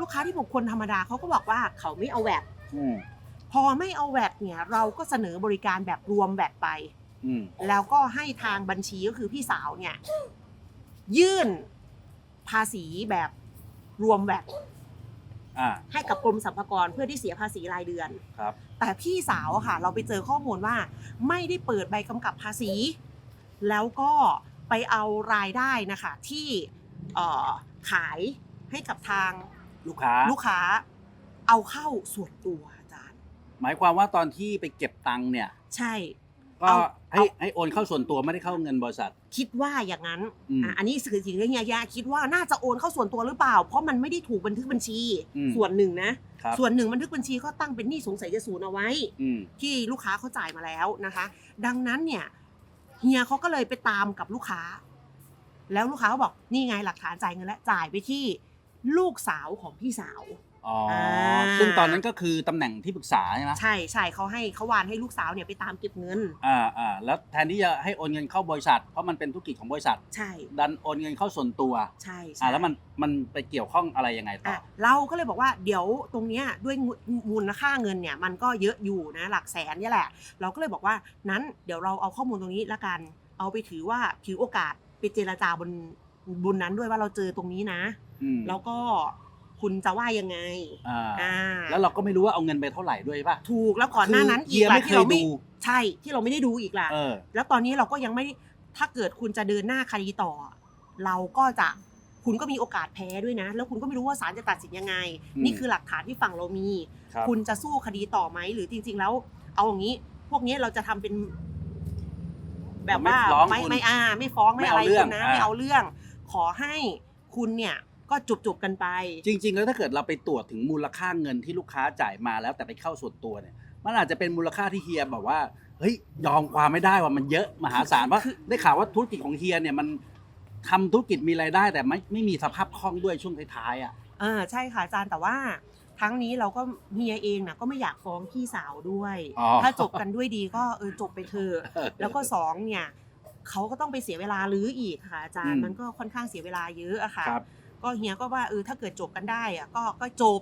ลูกค้าที่บุคคลธรรมดาเขาก็บอกว่าเขาไม่เอาแวดอืมพอไม่เอาแวดเนี่ยเราก็เสนอบริการแบบรวมแวดไป อืมแล้วก็ให้ทางบัญชีก็คือพี่สาวเนี่ย ยื่นภาษีแบบรวมแวดอ่าให้กับกรมสรรพากรเพื่อที่เสียภาษีรายเดือน ครับ แต่พี่สาวอะค่ะ เราไปเจอข้อมูลว่า ไม่ได้เปิดใบกำกับภาษี แล้วก็ไปเอารายได้นะคะที่เอ่อขายให้กับทาง ลูกค้า ลูกค้า เอาเข้าส่วนตัวอาจารย์ หมายความว่าตอนที่ไปเก็บตังค์เนี่ย ใช่ ก็เอาให้ให้โอนเข้าส่วนตัวไม่ได้เข้าเงินบริษัท คิดว่าอย่างนั้นอืมอะอันนี้คือสิ่งที่เฮียยาคิดว่าน่าจะโอนเข้าส่วนตัวหรือเปล่า เพราะมันไม่ได้ถูกบันทึกบัญชี อืม ส่วนหนึ่งนะ ครับส่วนหนึ่งบันทึกบัญชีก็ตั้งเป็นหนี้สงสัยจะศูนย์เอาไว้ อืมที่ลูกค้าเขาจ่ายมาแล้วนะคะ ดังนั้นเนี่ยเฮียเขาก็เลยไปตามกับลูกค้า แล้วลูกค้าก็บอกนี่ไงหลักฐานจ่ายเงินแล้วจ่ายไปที่ ลูกสาวของพี่สาว อ๋ออา ซึ่งตอนนั้นก็คือตำแหน่งที่ปรึกษาใช่ไหมใช่ใช่เขาให้เขาวานให้ลูกสาวเนี่ยไปตามเก็บเงิน อ่าอ่าแล้วแทนที่จะให้โอนเงินเข้าบริษัท เพราะมันเป็นธุรกิจของบริษัท ใช่ดันโอนเงินเข้าส่วนตัวใช่ใช่อ่าแล้วมันมันไปเกี่ยวข้องอะไรยังไงต่ออะเราก็เลยบอกว่าเดี๋ยวตรงเนี้ยด้วยมูลค่าเงินเนี่ยมันก็เยอะอยู่นะหลักแสนเนี่ยแหละ เราก็เลยบอกว่านั้นเดี๋ยวเราเอาข้อมูลตรงนี้ละกัน เอาไปถือว่าถือโอกาสไปเจรจาบนบนนั้นด้วยว่าเราเจอตรงนี้นะอืม แล้วก็คุณจะว่ายังไงอ่าอ่าแล้วเราก็ไม่รู้ว่าเอาเงินไปเท่าไหร่ด้วยป่ะถูกแล้วก่อนหน้านั้นคือีเฮีกยล่ะไม่เคที่ยเราไม่ดูใช่ที่เราไม่ได้ดูอีกล่ะเออแล้วตอนนี้เราก็ยังไม่ถ้าเกิดคุณจะเดินหน้าคดีต่อ เราก็จะคุณก็มีโอกาสแพ้ด้วยนะ แล้วคุณก็ไม่รู้ว่าศาลจะตัดสินยังไงอืมนี่คือหลักฐานที่ฝั่งเรามีครับคุณจะสู้คดีต่อไหมหรือจริง ๆ แล้ว เอาอย่างนี้ พวกนี้เราจะทำเป็น แบบว่าไม่ฟ้องไม่คุณไม่อ่า ไม่ฟ้องไม่ไม่อะไรเอาเรื่องคุณนะอ่าไม่เอาเรื่อง ขอให้คุณเนี่ย ก็จบจบๆกันไป จริง ๆ แล้วถ้าเกิดเราไปตรวจถึงมูลค่าเงินที่ลูกค้าจ่ายมาแล้วแต่ไปเข้าส่วนตัวเนี่ยมันอาจจะเป็นมูลค่าที่เฮียแบบว่าเฮ้ยยอมความไม่ได้ว่ามันเยอะมหาศาลว่าคือได้ข่าวว่าธุรกิจของเฮียเนี่ยมันทำธุรกิจมีรายได้แต่ไม่ไม่มีสภาพคล่องด้วยช่วงท้ายๆอะเออใช่ค่ะอาจารย์แต่ว่าทั้งนี้เราก็เฮียเองนะก็ไม่อยากฟ้องพี่สาวด้วยอ๋อถ้าจบกันด้วยดีก็เออจบไปเถอะแล้วก็สองเนี่ยเขาก็ต้องไปเสียเวลารื้ออีกค่ะอาจารย์อืมมันก็ค่อนข้างเสียเวลาเยอะอะค่ะครับ ก็เฮียก็ว่าเออถ้าเกิดจบกันได้อะก็ก็จบ